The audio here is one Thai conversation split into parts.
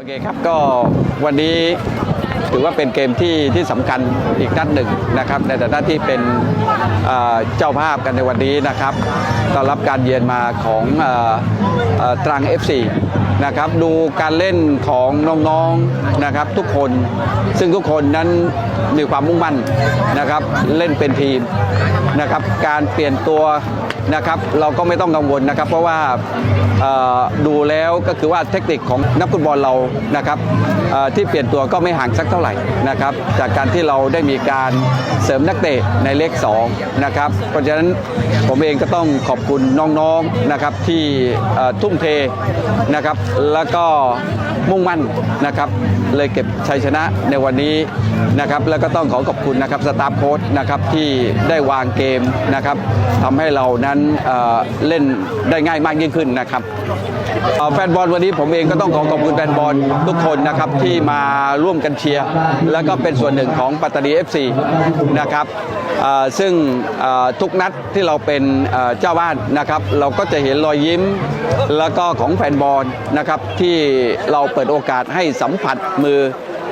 โอเคครับก็วันนี้ถือว่าเป็นเกมที่ที่สำคัญอีกนัดหนึ่งนะครับ ในฐานะที่เป็นเจ้าภาพกันในวันนี้นะครับต้อนรับการเยือนมาของออเอ่อตรัง FC นะครับดูการเล่นของน้องๆนะครับทุกคนซึ่งทุกคนนั้นมีความมุ่งมั่นนะครับเล่นเป็นทีม นะครับการเปลี่ยนตัวนะครับเราก็ไม่ต้องกังวลนะครับ เพราะว่าดูแล้วก็คือว่าเทคนิคของนักฟุตบอลเรานะครับที่เปลี่ยนตัวก็ไม่ห่างสักเท่าไหร่นะครับจากการที่เราได้มีการเสริมนักเตะในเลข2นะครับเพราะฉะนั้นผมเองก็ต้องขอบคุณน้องๆนะครับที่ทุ่มเทนะครับแล้วก็ มุ่งมั่นนะครับ เลยเก็บชัยชนะในวันนี้นะครับ แล้วก็ต้องขอขอบคุณนะครับสตาฟโค้ชนะครับที่ได้วางเกมนะครับทำให้เรานั้นเเล่นได้ง่ายมากยิ่งขึ้นนะครับ แฟนบอลวันนี้ผมเองก็ต้องขอขอบคุณแฟนบอลทุกคนนะครับที่มาร่วมกันเชียร์ แล้วก็เป็นส่วนหนึ่งของปัตตานี FC นะครับซึ่งทุกนัดที่เราเป็นเจ้าบ้านนะครับเราก็จะเห็นรอยยิ้มแล้วก็ของแฟนบอลนะครับที่เราเปิดโอกาสให้สัมผัสมือ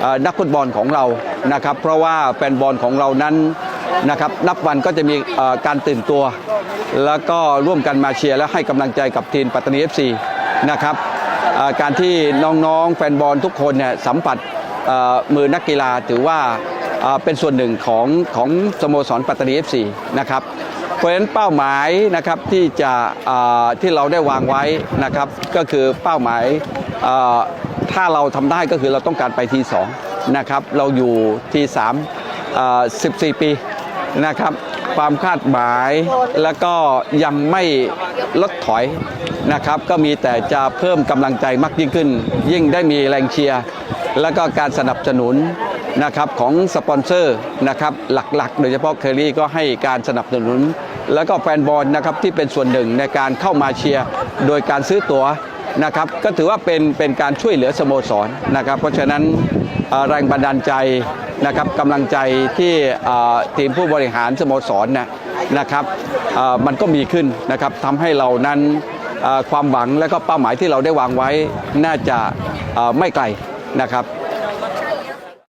อนักฟุตบอลของเรานะครับเพราะว่าแฟนบอลของเรานั้นนะครับนับวันก็จะมีการตื่นตัว แล้วก็ร่วมกันมาเชียร์และให้กำลังใจกับทีมปัตตานี FC นะครับการที่น้องๆแฟนบอลทุกคนเนี่ยสัมผัสมือนักกีฬาถือว่าเป็นส่วนหนึ่งของของสโมสรปัตตานี FC นะครับเพราะฉะนั้นเป้าหมายนะครับที่จะที่เราได้วางไว้นะครับก็คือเป้าหมายถ้าเราทำได้ก็คือเราต้องการไปทีสองนะครับเราอยู่ทีสามเอ่อ14 ปีนะครับ ความคาดหมาย แล้วก็ยังไม่ลดถอยนะครับ ก็มีแต่จะเพิ่มกำลังใจมากยิ่งขึ้น ยิ่งได้มีแรงเชียร์ แล้วก็การสนับสนุนนะครับของสปอนเซอร์นะครับหลักๆ โดยเฉพาะเคอรี่ก็ให้การสนับสนุน แล้วก็แฟนบอลนะครับที่เป็นส่วนหนึ่งในการเข้ามาเชียร์ โดยการซื้อตั๋ว นะครับก็ถือว่าเป็นเป็นการช่วยเหลือสโมสรนะครับ เพราะฉะนั้นแรงบันดาลใจนะครับกำลังใจที่ทีมผู้บริหารสโมสรนะนะครับมันก็มีขึ้นนะครับทำให้เรานั้นความหวังและก็เป้าหมายที่เราได้วางไว้น่าจะไม่ไกลนะครับ